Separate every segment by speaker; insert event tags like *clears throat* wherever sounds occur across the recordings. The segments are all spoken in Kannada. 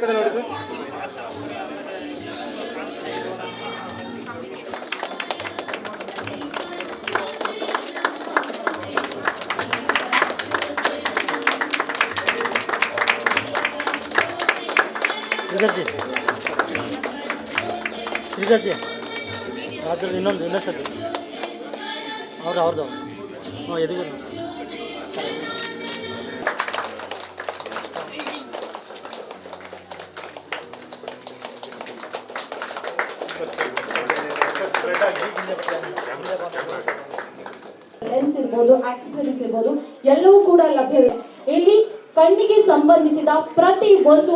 Speaker 1: ಕಡೆ ನೋಡಿ ಸರ್ ಶ್ರೀಗರ್ಜಿ ಶ್ರೀಗರ್ಜಿ ರಾಜ್ಯದ ಇನ್ನೊಂದು ಇನ್ನೊಂದು ಸತಿ ಅವ್ರು ಅವ್ರದ್ದು ಹಾಂ ಎದುರು
Speaker 2: ಲೆನ್ಸ್ ಇರ್ಬೋದು ಆಕ್ಸೆಸರೀಸ್ ಇರ್ಬೋದು, ಎಲ್ಲವೂ ಕೂಡ ಲಭ್ಯವಿದೆ. ಇಲ್ಲಿ ಕಣ್ಣಿಗೆ ಸಂಬಂಧಿಸಿದ ಪ್ರತಿ ಒಂದು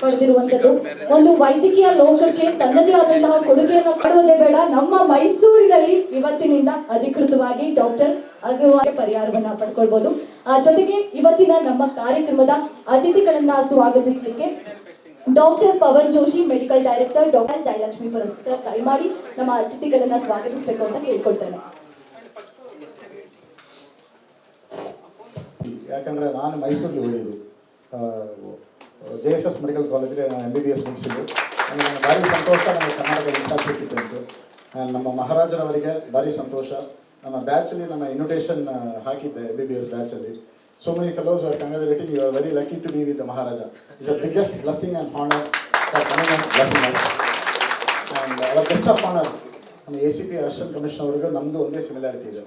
Speaker 2: ಪಡೆದಿರುವಂತದ್ದು ಒಂದು ವೈದ್ಯಕೀಯ ಲೋಕಕ್ಕೆ ತನ್ನದೇ ಆದಂತಹ ಕೊಡುಗೆಯನ್ನು ಕೊಡುವುದೇ ಬೇಡ. ನಮ್ಮ ಮೈಸೂರಿನಲ್ಲಿ ಇವತ್ತಿನಿಂದ ಅಧಿಕೃತವಾಗಿ ಡಾಕ್ಟರ್ ಅಗ್ರವಾಲ್ ಪರಿಹಾರವನ್ನ ಪಡ್ಕೊಳ್ಬಹುದು ಆ ಜೊತೆಗೆ ಇವತ್ತಿನ ನಮ್ಮ ಕಾರ್ಯಕ್ರಮದ ಅತಿಥಿಗಳನ್ನ ಸ್ವಾಗತಿಸಲಿಕ್ಕೆ doctor Pavan Joshi medical director doctor Jayalakshmipuram sir ದಯಮಾಡಿ ನಮ್ಮ ಅತಿಥಿಗಳನ್ನ ಸ್ವಾಗತಿಸಬೇಕು ಅಂತ ಕೇಳ್ಕೊಳ್ತೇನೆ.
Speaker 3: ಯಾಕಂದ್ರೆ ನಾನು ಮೈಸೂರಲ್ಲಿ ಓದಿದ್ದು. ಜೆ ಎಸ್ ಎಸ್ ಮೆಡಿಕಲ್ ಕಾಲೇಜಲ್ಲಿ ನಾನು ಎಂ ಬಿ ಬಿ ಎಸ್ ಮುಗಿಸಿದ್ದು. ನನಗೆ ಭಾರಿ ಸಂತೋಷ, ನನಗೆ ಕರ್ನಾಟಕ ವಿಚಾರ ಸಿಕ್ಕಿತ್ತು ಅಂತ. ನಮ್ಮ ಮಹಾರಾಜರವರಿಗೆ ಭಾರಿ ಸಂತೋಷ. ನಮ್ಮ ಬ್ಯಾಚಲ್ಲಿ ನನ್ನ ಇನ್ವಿಟೇಷನ್ ಹಾಕಿದ್ದೆ M B B S ಬ್ಯಾಚಲ್ಲಿ many fellows are congratulating you are very lucky to be with the Maharaja is a biggest blessing and honour for coming and blessing us and our best of honour ನಮ್ಮ A C P assistant commission ಅವರಿಗೂ ನಮ್ಮದು ಒಂದೇ ಸಿಮಿಲಾರಿಟಿ ಇದೆ.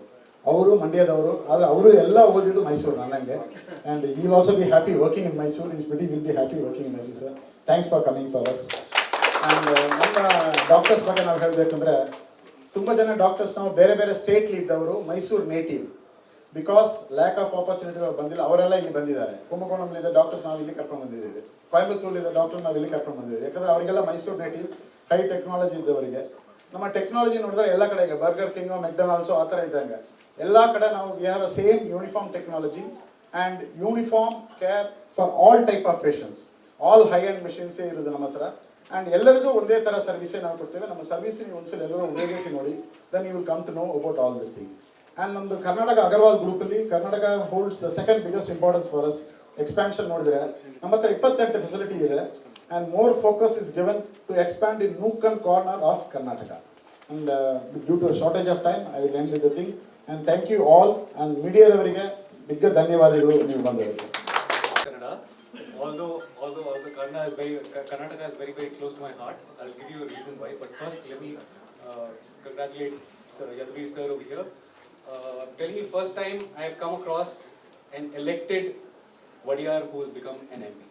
Speaker 3: ಅವರು ಮಂಡ್ಯದವರು, ಆದರೆ ಅವರು ಎಲ್ಲ ಓದಿದ್ದು ಮೈಸೂರು ನನ್ನಂಗೆ. ಆ್ಯಂಡ್ ಈ also be happy working in Mysuru ಇನ್ಸ್ ಬಿಡಿ will be happy working in Mysuru sir thanks for coming for us and ನಮ್ಮ ಡಾಕ್ಟರ್ಸ್ ಬಗ್ಗೆ ನಾವು ಹೇಳಬೇಕಂದ್ರೆ, ತುಂಬ ಜನ ಡಾಕ್ಟರ್ಸ್ ನಾವು ಬೇರೆ ಬೇರೆ ಸ್ಟೇಟ್ಲಿ ಇದ್ದವರು Mysuru native because lack of opportunity ಬಂದಿಲ್ಲ, ಅವರೆಲ್ಲ ಇಲ್ಲಿ ಬಂದಿದ್ದಾರೆ. ಕುಂಭಕೋಣಂಲಿದ್ದ ಡಾಕ್ಟರ್ಸ್ ನಾವು ಇಲ್ಲಿ ಕರ್ಕೊಂಡು ಬಂದಿದ್ದೀವಿ. ಕೊಯಂಬತ್ತೂರಿಲಿದ್ದ ಡಾಕ್ಟರ್ ನಾವು ಇಲ್ಲಿ ಕರ್ಕೊಂಡು ಬಂದಿದ್ದೀವಿ. ಯಾಕಂದ್ರೆ ಅವರಿಗೆಲ್ಲ ಮೈಸೂರು ನೇಟಿವ್ ಹೈ ಟೆಕ್ನಾಲಜಿ ಇದ್ದವರಿಗೆ ನಮ್ಮ ಟೆಕ್ನಾಲಜಿ ನೋಡಿದ್ರೆ ಎಲ್ಲ ಕಡೆ ಈಗ ಬರ್ಗರ್ ಕಿಂಗು ಮೆಕ್ಡೊನಾಲ್ಡ್ಸು ಆ ಥರ ಇದ್ದಂಗೆ. ಎಲ್ಲ ಕಡೆ ನಾವು we have a same uniform technology and uniform care for all type of patients all high and ಮಿಷಿನ್ಸೇ ಇರೋದು ನಮ್ಮ ಹತ್ರ. ಆ್ಯಂಡ್ ಎಲ್ಲರಿಗೂ ಒಂದೇ ಥರ ಸರ್ವಿಸೇ ನಾವು ಕೊಡ್ತೇವೆ. ನಮ್ಮ ಸರ್ವಿಸ್ ನೀವು ಒಂದ್ಸಲ ಎಲ್ಲರೂ ಉಪಯೋಗಿಸಿ ನೋಡಿ then you will come to know about all this things and ನಮ್ಮದು ಕರ್ನಾಟಕ ಅಗರ್ವಾಲ್ ಗ್ರೂಪಲ್ಲಿ Karnataka holds the second biggest importance for us expansion ನೋಡಿದ್ರೆ ನಮ್ಮ ಹತ್ರ ಇಪ್ಪತ್ತೆಂಟು ಫೆಸಿಲಿಟಿ ಇದೆ. And more focus is given to expand in nook and corner of Karnataka and due to shortage of time I will end with the thing and thank you all and ಮೀಡಿಯಾದವರಿಗೆ ಬಿಗ್ಗ ಧನ್ಯವಾದಗಳು ನೀವು
Speaker 4: ಬಂದಿರೋದು. Although, although, although Karna is very, Ka- Karnataka is very, very close to my heart, I'll give you a reason why. But first, let me uh, congratulate Sir Yadavir sir over here. Uh, telling you, first time I have come across an elected Vadiyar who has become an MP.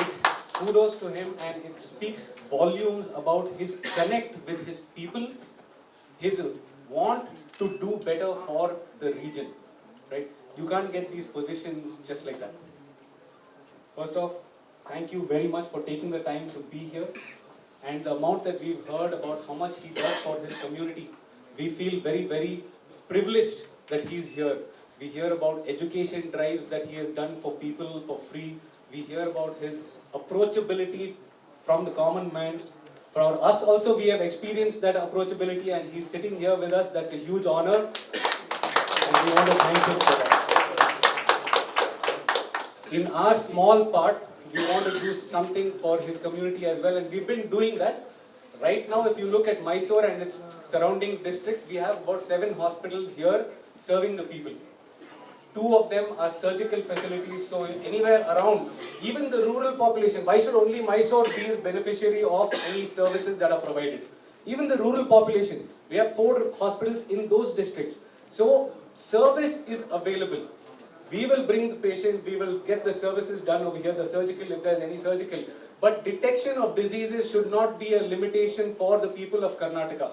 Speaker 4: It's kudos to him and it speaks volumes about his connect with his people, his want to do better for the region, right? You can't get these positions just like that. First off, thank you very much for taking the time to be here. And the amount that we've heard about how much he does for his community, we feel very, very privileged that he's here. We hear about education drives that he has done for people for free. We hear about his approachability from the common man. For us also, we have experienced that approachability and he's sitting here with us. That's a huge honor. And we want to thank him for that. In our small part, we want to do something for his community as well, and we've been doing that. Right now, if you look at Mysore and its surrounding districts, we have about seven hospitals here serving the people. Two of them are surgical facilities, so anywhere around, even the rural population, why should only Mysore be the beneficiary of any services that are provided? Even the rural population, we have four hospitals in those districts. So, service is available. We will bring the patient, we will get the services done over here, the surgical, if there's any surgical. But detection of diseases should not be a limitation for the people of Karnataka.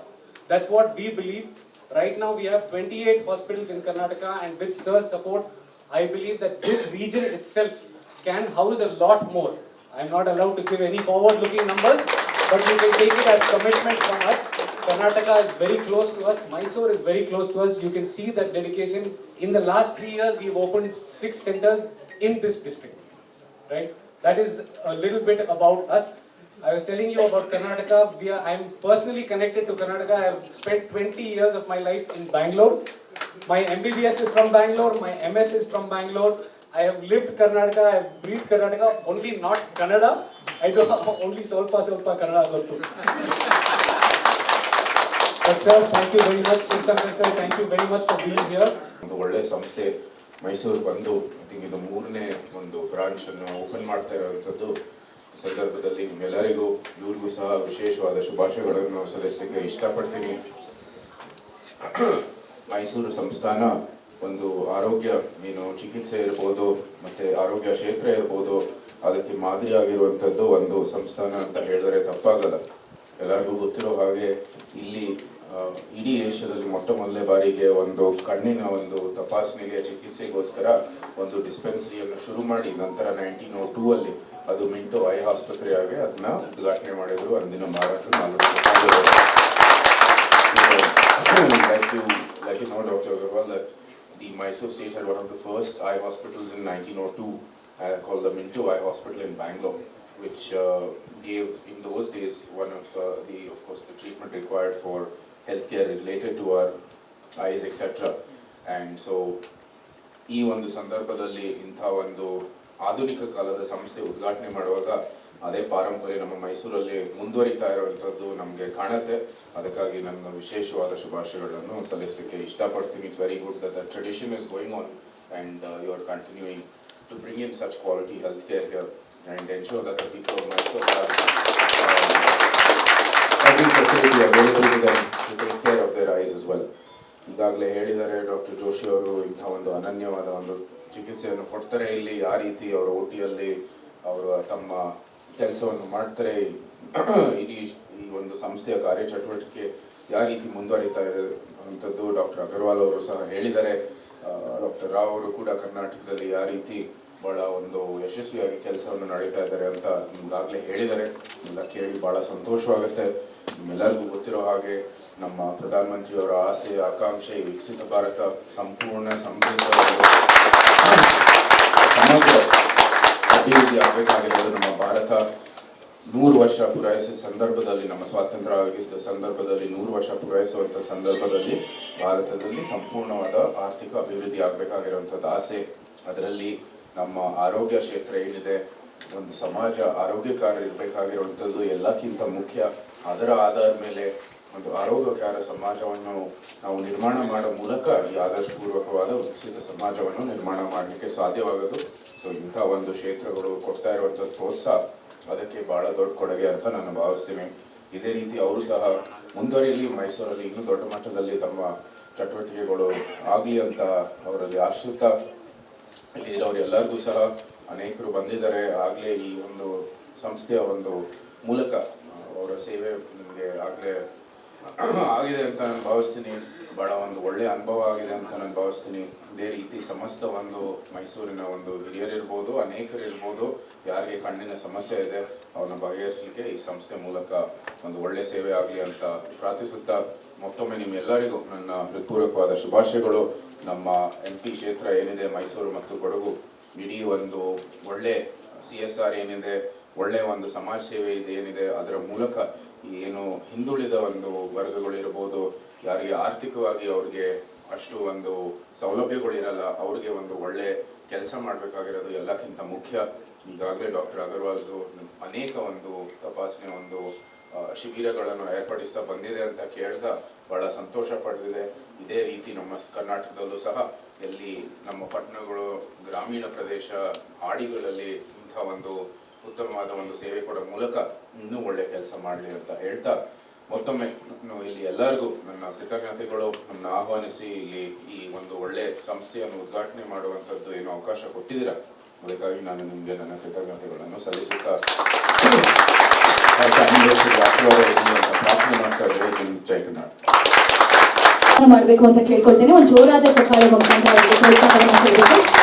Speaker 4: That's what we believe. Right now, we have 28 hospitals in Karnataka, and with Sir's support, I believe that this region itself can house a lot more. I'm not allowed to give any forward-looking numbers, but you can take it as commitment from us. Karnataka is very close to us. Mysore is very close to us. You can see that dedication. In the last three years, we've opened six centers in this district. Right? That is a little bit about us. I was telling you about Karnataka. We are, I'm personally connected to Karnataka. I've spent 20 years of my life in Bangalore. My MBBS is from Bangalore. My MS is from Bangalore. I have lived Karnataka. I have breathed Karnataka. Only not Kannada. I do *laughs* only Solpa Solpa Karnataka. Here.
Speaker 5: ಒಂದು ಒಳ್ಳೆ ಸಂಸ್ಥೆ. ಮೈಸೂರು ಬಂದು ಐ ಇದು ಮೂರನೇ ಒಂದು ಬ್ರಾಂಚ್ ಅನ್ನು ಓಪನ್ ಮಾಡ್ತಾ ಇರುವಂತದ್ದು ಸಂದರ್ಭದಲ್ಲಿ ನಿಮ್ಮೆಲ್ಲರಿಗೂ, ಇವ್ರಿಗೂ ಸಹ ವಿಶೇಷವಾದ ಶುಭಾಶಯಗಳನ್ನು ಸಲ್ಲಿಸಲಿಕ್ಕೆ ಇಷ್ಟಪಡ್ತೀನಿ. ಮೈಸೂರು ಸಂಸ್ಥಾನ ಒಂದು ಆರೋಗ್ಯ ಏನು ಚಿಕಿತ್ಸೆ ಇರ್ಬೋದು, ಮತ್ತೆ ಆರೋಗ್ಯ ಕ್ಷೇತ್ರ ಇರ್ಬೋದು. ಅದಕ್ಕೆ ಮಾದರಿಯಾಗಿರುವಂಥದ್ದು ಒಂದು ಸಂಸ್ಥಾನ ಅಂತ ಹೇಳಿದರೆ ತಪ್ಪಾಗಲ್ಲ. ಎಲ್ಲರಿಗೂ ಗೊತ್ತಿರೋ ಹಾಗೆ ಇಲ್ಲಿ ಇಡೀ ಏಷ್ಯಾದಲ್ಲಿ ಮೊಟ್ಟ ಮೊದಲನೇ ಬಾರಿಗೆ ಒಂದು ಕಣ್ಣಿನ ಒಂದು ತಪಾಸಣೆಗೆ, ಚಿಕಿತ್ಸೆಗೋಸ್ಕರ ಒಂದು ಡಿಸ್ಪೆನ್ಸರಿಯನ್ನು ಶುರು ಮಾಡಿ, ನಂತರ ನೈನ್ಟೀನ್ ಓ ಟೂ ಅಲ್ಲಿ ಅದು ಮಿಂಟೋ ಐ ಆಸ್ಪತ್ರೆಯಾಗಿ ಅದನ್ನ ಉದ್ಘಾಟನೆ ಮಾಡಿದ್ರು. ಅಂದಿನ ಮಾರಾಟ the Mysore state had one of the first eye hospitals in nineteen O two call the Minto eye hospital in Bangalore which gave in those days one of the of the treatment required for healthcare related to our eyes etcetera and so ಈ ಒಂದು ಸಂದರ್ಭದಲ್ಲಿ ಇಂಥ ಒಂದು ಆಧುನಿಕ ಕಾಲದ ಸಂಸ್ಥೆ ಉದ್ಘಾಟನೆ ಮಾಡುವಾಗ ಅದೇ ಪಾರಂಪರ್ಯ ನಮ್ಮ ಮೈಸೂರಲ್ಲಿ ಮುಂದುವರಿತಾ ಇರುವಂಥದ್ದು ನಮಗೆ ಕಾಣುತ್ತೆ. ಅದಕ್ಕಾಗಿ ನನ್ನ ವಿಶೇಷವಾದ ಶುಭಾಶಯಗಳನ್ನು ಸಲ್ಲಿಸಲಿಕ್ಕೆ ಇಷ್ಟಪಡ್ತೀನಿ. It's very good that the tradition is going on and you are continuing to bring in such quality health care here and ensure that people Mysore ಈಗಾಗಲೇ ಹೇಳಿದ್ದಾರೆ ಡಾಕ್ಟರ್ ಜೋಶಿ ಅವರು ಇಂಥ ಒಂದು ಅನನ್ಯವಾದ ಒಂದು ಚಿಕಿತ್ಸೆಯನ್ನು ಕೊಡ್ತಾರೆ ಇಲ್ಲಿ, ಆ ರೀತಿ ಅವರ ಓಟಿಯಲ್ಲಿ ಅವರು ತಮ್ಮ ಕೆಲಸವನ್ನು ಮಾಡ್ತಾರೆ. *clears throat* ಇಡೀ ಈ ಒಂದು ಸಂಸ್ಥೆಯ ಕಾರ್ಯಚಟುವಟಿಕೆ ಯಾವ ರೀತಿ ಮುಂದುವರಿತಾ ಇರುವಂಥದ್ದು ಡಾಕ್ಟರ್ ಅಗರ್ವಾಲ್ ಅವರು ಸಹ ಹೇಳಿದ್ದಾರೆ. ಡಾಕ್ಟರ್ ರಾವ್ ಅವರು ಕೂಡ ಕರ್ನಾಟಕದಲ್ಲಿ ಯಾವ ರೀತಿ ಬಹಳ ಒಂದು ಯಶಸ್ವಿಯಾಗಿ ಕೆಲಸವನ್ನು ನಡೀತಾ ಇದ್ದಾರೆ ಅಂತ ನಿಮ್ಗಾಗಲೇ ಹೇಳಿದ್ದಾರೆ. ಎಲ್ಲ ಕೇಳಿ ಬಹಳ ಸಂತೋಷವಾಗುತ್ತೆ. ನಿಮ್ಮೆಲ್ಲರಿಗೂ ಗೊತ್ತಿರೋ ಹಾಗೆ ನಮ್ಮ ಪ್ರಧಾನಮಂತ್ರಿಯವರ ಆಸೆ, ಆಕಾಂಕ್ಷೆ, ವಿಕಸಿತ ಭಾರತ ಸಂಪೂರ್ಣ ಸಮೃದ್ಧ ಸಮಗ್ರ ಅಭಿವೃದ್ಧಿ ಆಗಬೇಕಾಗಿರೋದು ನಮ್ಮ ಭಾರತ. ನೂರು ವರ್ಷ ಪೂರೈಸಿದ ಸಂದರ್ಭದಲ್ಲಿ, ನಮ್ಮ ಸ್ವಾತಂತ್ರ್ಯ ಆಗಿದ್ದ ಸಂದರ್ಭದಲ್ಲಿ, ನೂರು ವರ್ಷ ಪೂರೈಸುವಂಥ ಸಂದರ್ಭದಲ್ಲಿ ಭಾರತದಲ್ಲಿ ಸಂಪೂರ್ಣವಾದ ಆರ್ಥಿಕ ಅಭಿವೃದ್ಧಿ ಆಗಬೇಕಾಗಿರುವಂಥದ್ದು ಆಸೆ. ಅದರಲ್ಲಿ ನಮ್ಮ ಆರೋಗ್ಯ ಕ್ಷೇತ್ರ ಏನಿದೆ, ಒಂದು ಸಮಾಜ ಆರೋಗ್ಯಕಾರ ಇರಬೇಕಾಗಿರುವಂಥದ್ದು ಎಲ್ಲಕ್ಕಿಂತ ಮುಖ್ಯ. ಅದರ ಆಧಾರದ ಮೇಲೆ ಒಂದು ಆರೋಗ್ಯಕರ ಸಮಾಜವನ್ನು ನಾವು ನಿರ್ಮಾಣ ಮಾಡೋ ಮೂಲಕ ಈ ಆದರ್ಶಪೂರ್ವಕವಾದ ವಿಕಸಿತ ಸಮಾಜವನ್ನು ನಿರ್ಮಾಣ ಮಾಡಲಿಕ್ಕೆ ಸಾಧ್ಯವಾಗೋದು. ಸೊ ಇಂಥ ಒಂದು ಕ್ಷೇತ್ರಗಳು ಕೊಡ್ತಾ ಇರುವಂಥ ಪ್ರೋತ್ಸಾಹ ಅದಕ್ಕೆ ಬಹಳ ದೊಡ್ಡ ಕೊಡುಗೆ ಅಂತ ನಾನು ಭಾವಿಸ್ತೀನಿ. ಇದೇ ರೀತಿ ಅವರು ಸಹ ಮುಂದುವರಿಯಲಿ ಮೈಸೂರಲ್ಲಿ ಇನ್ನೂ ದೊಡ್ಡ ಮಟ್ಟದಲ್ಲಿ ತಮ್ಮ ಚಟುವಟಿಕೆಗಳು ಆಗಲಿ ಅಂತ ಅವರಲ್ಲಿ ಆಶ್ರಿತ ಎಲ್ಲರಿಗೂ ಸಹ ಅನೇಕರು ಬಂದಿದ್ದಾರೆ. ಆಗಲೇ ಈ ಒಂದು ಸಂಸ್ಥೆಯ ಒಂದು ಮೂಲಕ ಅವರ ಸೇವೆ ನನಗೆ ಆಗಲೇ ಆಗಿದೆ ಅಂತ ನಾನು ಭಾವಿಸ್ತೀನಿ. ಬಹಳ ಒಂದು ಒಳ್ಳೆಯ ಅನುಭವ ಆಗಿದೆ ಅಂತ ನಾನು ಭಾವಿಸ್ತೀನಿ. ಇದೇ ರೀತಿ ಸಮಸ್ತ ಒಂದು ಮೈಸೂರಿನ ಒಂದು ಹಿರಿಯರಿರ್ಬೋದು, ಅನೇಕರಿರ್ಬೋದು, ಯಾರಿಗೆ ಕಣ್ಣಿನ ಸಮಸ್ಯೆ ಇದೆ ಅವನ್ನ ಬಗೆಹರಿಸಲಿಕ್ಕೆ ಈ ಸಂಸ್ಥೆ ಮೂಲಕ ಒಂದು ಒಳ್ಳೆ ಸೇವೆ ಆಗಲಿ ಅಂತ ಪ್ರಾರ್ಥಿಸುತ್ತಾ ಮತ್ತೊಮ್ಮೆ ನಿಮ್ಮೆಲ್ಲರಿಗೂ ನನ್ನ ಹೃತ್ಪೂರ್ವಕವಾದ ಶುಭಾಶಯಗಳು. ನಮ್ಮ ಎಂ ಪಿ ಕ್ಷೇತ್ರ ಏನಿದೆ ಮೈಸೂರು ಮತ್ತು ಕೊಡಗು, ಇಡೀ ಒಂದು ಒಳ್ಳೆ ಸಿ ಎಸ್ ಆರ್ ಏನಿದೆ, ಒಳ್ಳೆ ಒಂದು ಸಮಾಜ ಸೇವೆ ಇದೆ ಏನಿದೆ, ಅದರ ಮೂಲಕ ಏನು ಹಿಂದುಳಿದ ಒಂದು ವರ್ಗಗಳಿರ್ಬೋದು ಯಾರಿಗೆ ಆರ್ಥಿಕವಾಗಿ ಅವ್ರಿಗೆ ಅಷ್ಟು ಒಂದು ಸೌಲಭ್ಯಗಳಿರಲ್ಲ ಅವ್ರಿಗೆ ಒಂದು ಒಳ್ಳೆ ಕೆಲಸ ಮಾಡಬೇಕಾಗಿರೋದು ಎಲ್ಲಕ್ಕಿಂತ ಮುಖ್ಯ. ಈಗಾಗಲೇ ಡಾಕ್ಟರ್ ಅಗರ್ವಾಲ್ಸು ಅನೇಕ ಒಂದು ತಪಾಸಣೆ ಒಂದು ಶಿಬಿರಗಳನ್ನು ಏರ್ಪಡಿಸ್ತಾ ಬಂದಿದೆ ಅಂತ ಕೇಳ್ತಾ ಬಹಳ ಸಂತೋಷ ಪಡೆದಿದೆ ಇದೇ ರೀತಿ ನಮ್ಮ ಕರ್ನಾಟಕದಲ್ಲೂ ಸಹ ಎಲ್ಲಿ ನಮ್ಮ ಪಟ್ಟಣಗಳು, ಗ್ರಾಮೀಣ ಪ್ರದೇಶ, ಹಾಡಿಗಳಲ್ಲಿ ಇಂಥ ಒಂದು ಉತ್ತಮವಾದ ಒಂದು ಸೇವೆ ಕೊಡೋ ಮೂಲಕ ಇನ್ನೂ ಒಳ್ಳೆ ಕೆಲಸ ಮಾಡಲಿ ಅಂತ ಹೇಳ್ತಾ ಮತ್ತೊಮ್ಮೆ ಇಲ್ಲಿ ಎಲ್ಲರಿಗೂ ನನ್ನ ಕೃತಜ್ಞತೆಗಳು. ನನ್ನ ಆಹ್ವಾನಿಸಿ ಇಲ್ಲಿ ಈ ಒಂದು ಒಳ್ಳೆ ಸಂಸ್ಥೆಯನ್ನು ಉದ್ಘಾಟನೆ ಮಾಡುವಂಥದ್ದು ಏನು ಅವಕಾಶ ಕೊಟ್ಟಿದ್ದೀರಾ? ಅದಕ್ಕಾಗಿ ನಾನು ನಿಮಗೆ ನನ್ನ ಕೃತಜ್ಞತೆಗಳನ್ನು ಸಲ್ಲಿಸುತ್ತಾ
Speaker 2: ಮಾಡಬೇಕು ಅಂತ ಕೇಳ್ಕೊಳ್ತೇನೆ. ಒಂದು ಜೋರಾದ ಚಪ್ಪಾಳೆ ಮುಖಾಂತರ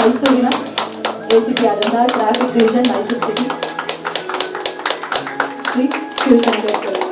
Speaker 2: ನಮ್ಮ ಮೈಸೂರಿನ ಎ ಸಿ ಪಿ ಆದಂತಹ traffic division Mysuru city Shri Shivashankar sir